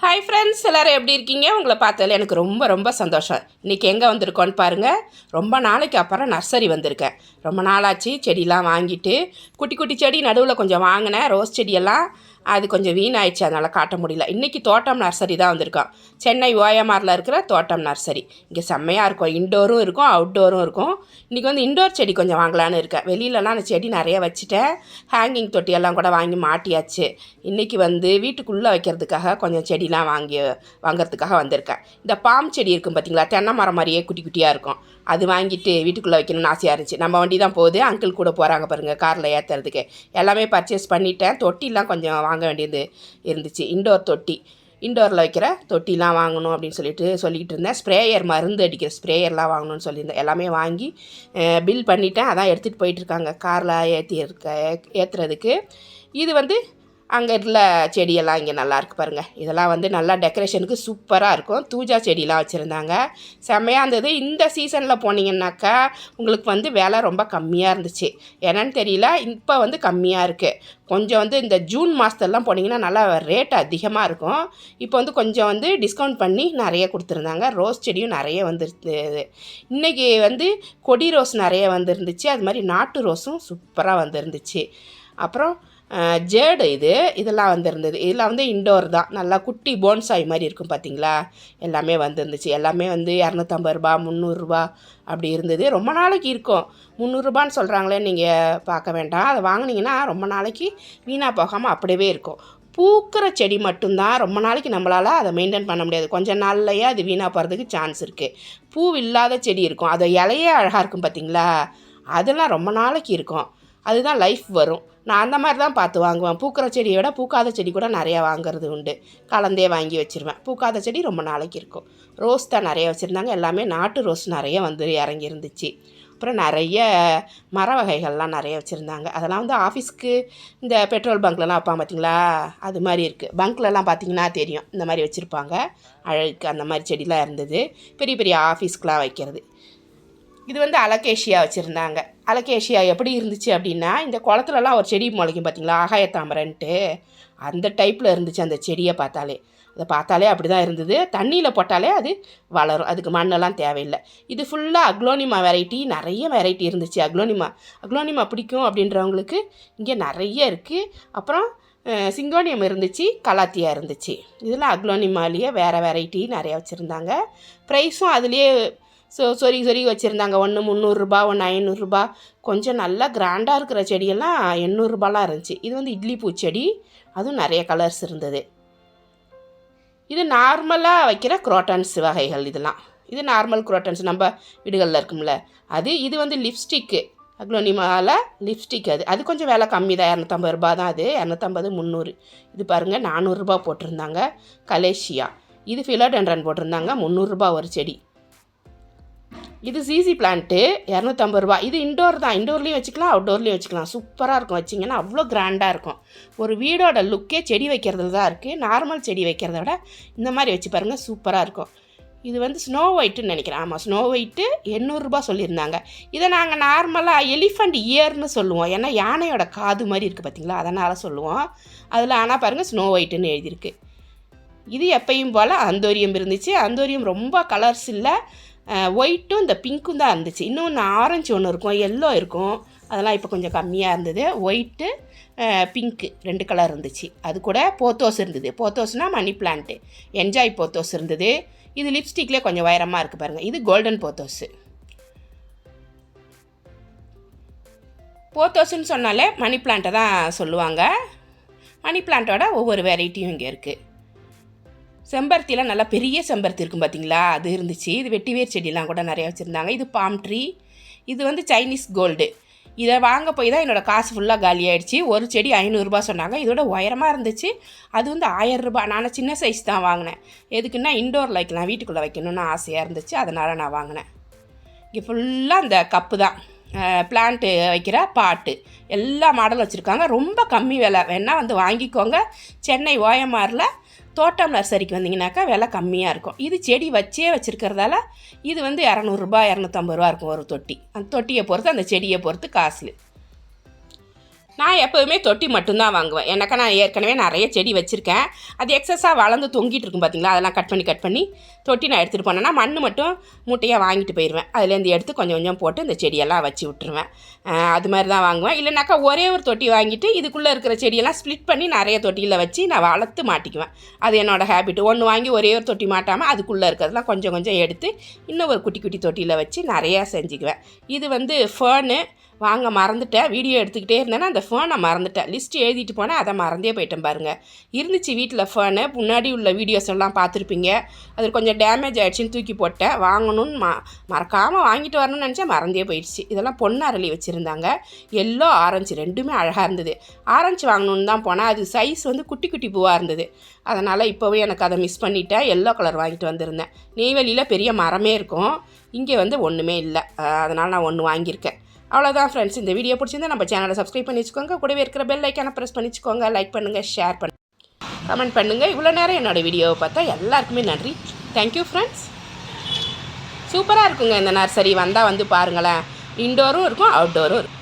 Hi friends எல்லோரும் எப்படி இருக்கீங்க? உங்களை பார்த்ததில் எனக்கு ரொம்ப ரொம்ப சந்தோஷம். இன்றைக்கி எங்கே வந்திருக்கோன்னு பாருங்கள் ரொம்ப நாளைக்கு அப்புறம் நர்சரி வந்திருக்கேன். ரொம்ப நாளாச்சு செடியெலாம் வாங்கிட்டு. குட்டி குட்டி செடி நடுவில் கொஞ்சம் வாங்கினேன். ரோஸ் செடியெல்லாம் அது கொஞ்சம் வீணாயிடுச்சு அதனால் காட்ட முடியல. இன்றைக்கி தோட்டம் நர்சரி தான் வந்திருக்கோம். சென்னை ஓயமாரில் இருக்கிற தோட்டம் நர்சரி. இங்கே செம்மையாக இருக்கும். இன்டோரும் இருக்கும் அவுட்டோரும் இருக்கும். இன்றைக்கி வந்து இன்டோர் செடி கொஞ்சம் வாங்கலான்னு இருக்கேன். வெளியிலலாம் அந்த செடி நிறைய வச்சுட்டேன். ஹேங்கிங் தொட்டியெல்லாம் கூட வாங்கி மாட்டியாச்சு. இன்றைக்கி வந்து வீட்டுக்குள்ளே வைக்கிறதுக்காக கொஞ்சம் செடிலாம் வாங்கி வாங்குறதுக்காக வந்திருக்கேன். இந்த பாம் செடி இருக்கும் பார்த்தீங்களா தென்னை மரம் மாதிரியே குட்டி குட்டியாக இருக்கும். அது வாங்கிட்டு வீட்டுக்குள்ளே வைக்கணும்னு ஆசையாக இருந்துச்சு. நம்ம வண்டி தான் போகுது. அங்கிள் கூட போகிறாங்க பாருங்கள் காரில் ஏற்றுறதுக்கு எல்லாமே பர்ச்சேஸ் பண்ணிட்டேன். தொட்டிலாம் கொஞ்சம் வாங்க வேண்டியது இருந்துச்சு. இண்டோர் தொட்டி. இண்டோரில் வைக்கிற தொட்டிலாம் வாங்கணும் அப்படின்னு சொல்லிட்டு சொல்லிக்கிட்டு இருந்தேன். ஸ்ப்ரேயர் மருந்து அடிக்கிற ஸ்ப்ரேயர்லாம் வாங்கணும்னு சொல்லியிருந்தேன். எல்லாமே வாங்கி பில் பண்ணிட்டேன். அதான் எடுத்துகிட்டு போயிட்டுருக்காங்க காரில் ஏற்றி இருக்க ஏற்றுறதுக்கு இது வந்து அங்கே உள்ள செடியெல்லாம் இங்கே நல்லாயிருக்கு பாருங்கள் இதெல்லாம் வந்து நல்லா டெக்கரேஷனுக்கு சூப்பராக இருக்கும். தூஜா செடியெலாம் வச்சுருந்தாங்க. செம்மையாக இருந்தது. இந்த சீசனில் போனீங்கன்னாக்கா உங்களுக்கு வந்து விலை ரொம்ப கம்மியாக இருந்துச்சு. என்னன்னு தெரியல. இப்போ வந்து கம்மியாக இருக்குது கொஞ்சம் வந்து இந்த ஜூன் மாதத்துலலாம் போனீங்கன்னா நல்லா ரேட் அதிகமாக இருக்கும். இப்போ வந்து கொஞ்சம் வந்து டிஸ்கவுண்ட் பண்ணி நிறைய கொடுத்துருந்தாங்க. ரோஸ் செடியும் நிறைய வந்துருந்தது இன்றைக்கி வந்து கொடி ரோஸ் நிறைய வந்துருந்துச்சு. அது மாதிரி நாட்டு ரோஸும் சூப்பராக வந்துருந்துச்சு. அப்புறம் ஜேடு இது. இதெல்லாம் வந்துருந்தது. இதெல்லாம் வந்து இண்டோர் தான். நல்லா குட்டி போன்சாய் மாதிரி இருக்கும் பார்த்தீங்களா எல்லாமே வந்துருந்துச்சு. எல்லாமே வந்து இரநூத்தம்பது ரூபா முந்நூறுரூபா அப்படி இருந்தது. ரொம்ப நாளைக்கு இருக்கும். முந்நூறுரூபான்னு சொல்கிறாங்களே நீங்கள் பார்க்க வேண்டாம். அதை வாங்கினீங்கன்னா ரொம்ப நாளைக்கு வீணாக போகாமல் அப்படியே இருக்கும். பூக்கிற செடி மட்டும்தான் ரொம்ப நாளைக்கு நம்மளால் அதை மெயின்டைன் பண்ண முடியாது. கொஞ்சம் நாள்லையே அது வீணாக போகிறதுக்கு சான்ஸ் இருக்குது பூ இல்லாத செடி இருக்கும். அதை இலையே அழகாக இருக்கும் பார்த்தீங்களா அதெல்லாம் ரொம்ப நாளைக்கு இருக்கும். அதுதான் லைஃப் வரும். நான் அந்த மாதிரி தான் பார்த்து வாங்குவேன். பூக்கிற செடியை விட பூக்காத செடி கூட நிறையா வாங்குறது உண்டு. கலந்தே வாங்கி வச்சுருவேன். பூக்காத செடி ரொம்ப நாளைக்கு இருக்கும். ரோஸ் தான் நிறைய வச்சுருந்தாங்க. எல்லாமே நாட்டு ரோஸ் நிறைய வந்து இறங்கி இருந்துச்சு அப்புறம் நிறைய மர வகைகள்லாம் நிறைய வச்சுருந்தாங்க. அதெல்லாம் வந்து ஆஃபீஸ்க்கு இந்த பெட்ரோல் பங்க்லலாம் வைப்பாங்க பார்த்தீங்களா அது மாதிரி இருக்குது பங்க்லலாம் பார்த்தீங்கன்னா தெரியும். இந்த மாதிரி வச்சுருப்பாங்க. அழகுக்கு அந்த மாதிரி செடிலாம் இருந்தது. பெரிய பெரிய ஆஃபீஸ்க்கெலாம் வைக்கிறது. இது வந்து அலகேஷியா வச்சுருந்தாங்க. அலகேஷியா எப்படி இருந்துச்சு அப்படின்னா இந்த குளத்துலலாம் ஒரு செடி முளைக்கும் பார்த்தீங்களா ஆகாயத்தாமரன்ட்டு. அந்த டைப்பில் இருந்துச்சு அந்த செடியை பார்த்தாலே. அதை பார்த்தாலே அப்படி தான் இருந்தது. தண்ணியில் போட்டாலே அது வளரும். அதுக்கு மண்ணெல்லாம் தேவையில்லை. இது ஃபுல்லாக அக்லோனிமா வெரைட்டி நிறைய வெரைட்டி இருந்துச்சு. அக்லோனிமா அக்லோனிமா பிடிக்கும் அப்படின்றவங்களுக்கு இங்கே நிறைய இருக்குது அப்புறம் சிங்கோனியம் இருந்துச்சு கலாத்தியா இருந்துச்சு. இதில் அக்லோனிமாலேயே வேறு வெரைட்டி நிறையா வச்சுருந்தாங்க. ப்ரைஸும் அதுலேயே ஸோ சொறி சொறி வச்சுருந்தாங்க. ஒன்று முந்நூறுரூபா ஒன்று ஐநூறுரூபா கொஞ்சம் நல்லா கிராண்டாக இருக்கிற செடியெல்லாம் எண்ணூறுரூபாலாம் இருந்துச்சு. இது வந்து இட்லி பூச்செடி. அதுவும் நிறைய கலர்ஸ் இருந்தது. இது நார்மலாக வைக்கிற குரோட்டன்ஸ் வகைகள் இதெல்லாம். இது நார்மல் குரோட்டன்ஸ் நம்ம வீடுகளில் இருக்கும்ல. அது இது வந்து லிப்ஸ்டிக்கு அக்லோனிமாவில் லிப்ஸ்டிக் அது. அது கொஞ்சம் விலை கம்மி தான். இரநூத்தம்பது ரூபா தான் அது. இரநூத்தம்பது முந்நூறு. இது பாருங்கள் நானூறுரூபா போட்டிருந்தாங்க. கலேஷியா இது ஃபிலோடென்ட்ரன் போட்டிருந்தாங்க. முந்நூறுரூபா ஒரு செடி. இது சிசி பிளான்ட்டு இரநூத்தம்பது ரூபா இது இண்டோர் தான். இண்டோர்லேயும் வச்சுக்கலாம் அவுட்டோர்லேயும் வச்சுக்கலாம். சூப்பராக இருக்கும். வச்சிங்கன்னா அவ்வளோ கிராண்டாக இருக்கும். ஒரு வீடோட லுக்கே செடி வைக்கிறதுல தான் இருக்குது நார்மல் செடி வைக்கிறத விட இந்த மாதிரி வச்சு பாருங்கள் சூப்பராக இருக்கும். இது வந்து ஸ்னோ ஒயிட்டுன்னு நினைக்கிறேன். ஆமாம் ஸ்னோ ஒயிட்டு எண்ணூறுரூபா சொல்லியிருந்தாங்க. இதை நாங்கள் நார்மலாக எலிஃபண்ட் இயர்னு சொல்லுவோம். ஏன்னா யானையோட காது மாதிரி இருக்குது பார்த்தீங்களா அதனால் சொல்லுவோம். அதில் ஆனால் பாருங்கள் ஸ்னோ ஒயிட்டுன்னு எழுதியிருக்கு. இது எப்பயும் போல் அந்தோரியம் இருந்துச்சு. அந்தோரியம் ரொம்ப கலர்ஸ் இல்லை. ஒயிட்டும் இந்த பிங்க்கும் தான் இருந்துச்சு. இன்னொன்று ஆரஞ்சு ஒன்று இருக்கும். எல்லோ இருக்கும். அதெல்லாம் இப்போ கொஞ்சம் கம்மியாக இருந்தது. ஒயிட்டு பிங்க்கு ரெண்டு கலர் இருந்துச்சு. அது கூட போத்தோஸ் இருந்தது. போத்தோஸ்னால் மணி பிளான்ட்டு என்ஜாய் போத்தோஸ் இருந்தது. இது லிப்ஸ்டிக்லேயே கொஞ்சம் உயரமாக இருக்குது பாருங்கள் இது கோல்டன் போத்தோஸு போத்தோஸ்ன்னு சொன்னாலே மணி பிளான்ட்டை தான் சொல்லுவாங்க. மணி பிளான்ட்டோட ஒவ்வொரு வெரைட்டியும் இங்கே இருக்குது செம்பருத்திலாம் நல்லா பெரிய செம்பருத்தி இருக்கும் பார்த்தீங்களா அது இருந்துச்சு. இது வெட்டிவேர் செடியெலாம் கூட நிறையா வச்சுருந்தாங்க. இது பாம் ட்ரீ இது வந்து சைனீஸ் கோல்டு இதை வாங்க போய் தான் என்னோடய காசு ஃபுல்லாக காலி ஆகிடுச்சி ஒரு செடி ஐநூறுரூபா சொன்னாங்க. இதோட உயரமாக இருந்துச்சு. அது வந்து ஆயரரூபா நான் சின்ன சைஸ் தான் வாங்கினேன். எதுக்குன்னா இண்டோரில் வைக்கலாம் வீட்டுக்குள்ளே வைக்கணும்னு ஆசையாக இருந்துச்சு. அதனால் நான் வாங்கினேன். இங்கே ஃபுல்லாக அந்த கப்பு தான். பிளான்ட்டு வைக்கிற பாட்டு. எல்லா மாடலும் வச்சுருக்காங்க. ரொம்ப கம்மி விலை. வேணால் வந்து வாங்கிக்கோங்க. சென்னை ஓஎம்ஆரில் தோட்டம் நர்சரிக்கு வந்தீங்கன்னாக்கா விலை கம்மியாக இருக்கும். இது செடி வச்சே வச்சுருக்கிறதால இது வந்து இரநூறுபா இரநூத்தம்பது ரூபா இருக்கும் ஒரு தொட்டி. அந்த தொட்டியை பொறுத்து அந்த செடியை பொறுத்து காசு. நான் எப்போவுமே தொட்டி மட்டும்தான் வாங்குவேன். எனக்கா நான் ஏற்கனவே நிறைய செடி வச்சுருக்கேன். அது எக்ஸஸாக வளர்ந்து தொங்கிட்டு இருக்கும் பார்த்தீங்களா அதெல்லாம் கட் பண்ணி கட் பண்ணி தொட்டி நான் எடுத்துகிட்டு போனேன்னா மண் மட்டும் மூட்டையாக வாங்கிட்டு போயிடுவேன் அதுலேருந்து எடுத்து கொஞ்சம் கொஞ்சம் போட்டு இந்த செடியெல்லாம் வச்சு விட்டுருவேன். அது மாதிரி தான் வாங்குவேன். இல்லைனாக்கா ஒரே ஒரு தொட்டி வாங்கிட்டு இதுக்குள்ளே இருக்கிற செடியெல்லாம் ஸ்ப்ளிட் பண்ணி நிறைய தொட்டியில் வச்சு நான் வளர்த்து மாட்டிக்குவேன். அது என்னோடய ஹேபிட் ஒன்று வாங்கி ஒரே ஒரு தொட்டி மாட்டாமல் அதுக்குள்ளே இருக்கிறதெல்லாம் கொஞ்சம் கொஞ்சம் எடுத்து இன்னும் ஒரு குட்டி குட்டி தொட்டியில் வச்சு நிறையா செஞ்சுக்குவேன். இது வந்து ஃபேனு வாங்க மறந்துட்டேன். வீடியோ எடுத்துக்கிட்டே இருந்தேன்னா அந்த ஃபோனை மறந்துட்டேன். லிஸ்ட் எழுதிட்டு போனேன் அதை மறந்தே போயிட்டேன் பாருங்கள் இருந்துச்சு வீட்டில் ஃபோனு முன்னாடி உள்ள வீடியோஸ் எல்லாம் பார்த்துருப்பீங்க. அது கொஞ்சம் டேமேஜ் ஆகிடுச்சின்னு தூக்கி போட்டேன். வாங்கணும்னு ம மறக்காமல் வாங்கிட்டு வரணும்னு நினச்சா மறந்தே போயிடுச்சு. இதெல்லாம் பொண்ணு அரளி வச்சுருந்தாங்க. எல்லோ ஆரஞ்சு ரெண்டுமே அழகாக இருந்தது. ஆரஞ்சு வாங்கணுன்னு தான் போனேன். அது சைஸ் வந்து குட்டி குட்டி பூவாக இருந்தது. அதனால் இப்போவே எனக்கு அதை மிஸ் பண்ணிட்டேன். எல்லோ கலர் வாங்கிட்டு வந்திருந்தேன். நெய்வேலியில் பெரிய மரமே இருக்கும். இங்கே வந்து ஒன்றுமே இல்லை. அதனால் நான் ஒன்று வாங்கியிருக்கேன். அவ்வளோதான் ஃப்ரெண்ட்ஸ் இந்த வீடியோ பிடிச்சிருந்தா நம்ம சேனலை சப்ஸ்கிரைப் பண்ணி வச்சுக்கோங்க. கூடவே இருக்கிற பெல் ஐக்கானை ப்ரெஸ் பண்ணி வச்சுக்கோங்க. லைக் பண்ணுங்கள் ஷேர் பண்ணுங்கள் கமெண்ட் பண்ணுங்கள் இவ்வளோ நேரம் என்னோட வீடியோவை பார்த்தா எல்லாருக்குமே நன்றி. தேங்க்யூ ஃப்ரெண்ட்ஸ் சூப்பராக இருக்குங்க இந்த நர்சரி வந்தால் வந்து பாருங்களேன். இன்டோரும் இருக்கும் அவுட்டோரும் இருக்கும்.